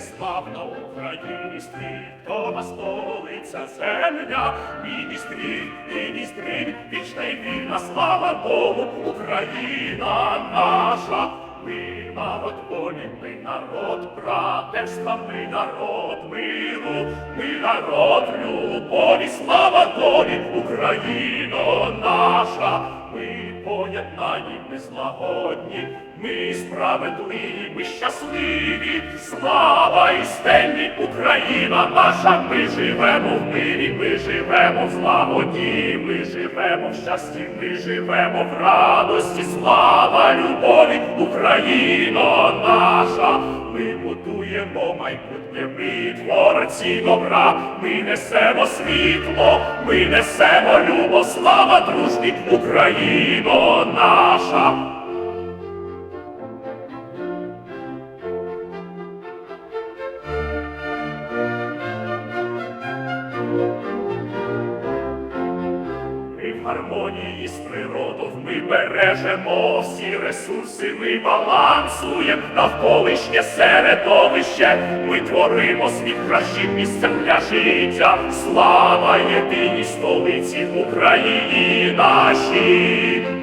буде славна Україні світова столиця земля. Міністрі, міністрі, вічна й вільна, слава Богу, Україна наша. Ми народ волі, ми народ братерства, ми народ миру, ми народ любові, слава долі, Україно наша. Ми поєднані, ми злагодні, ми справедливі, ми щасливі, слава і стельні Україна наша, ми живемо в мирі, ми живемо в злагоді, ми живемо в щасті, ми живемо в радості, слава любові, Україно наша, ми будуємо майбутнє, ми творці добра, ми несемо світло, ми несемо любов, слава дружні, Україно наша. Ми в гармонії з природою, бережемо всі ресурси, ми балансуємо навколишнє середовище, ми творимо світ кращим місцем для життя. Слава єдиній столиці Україні нашій.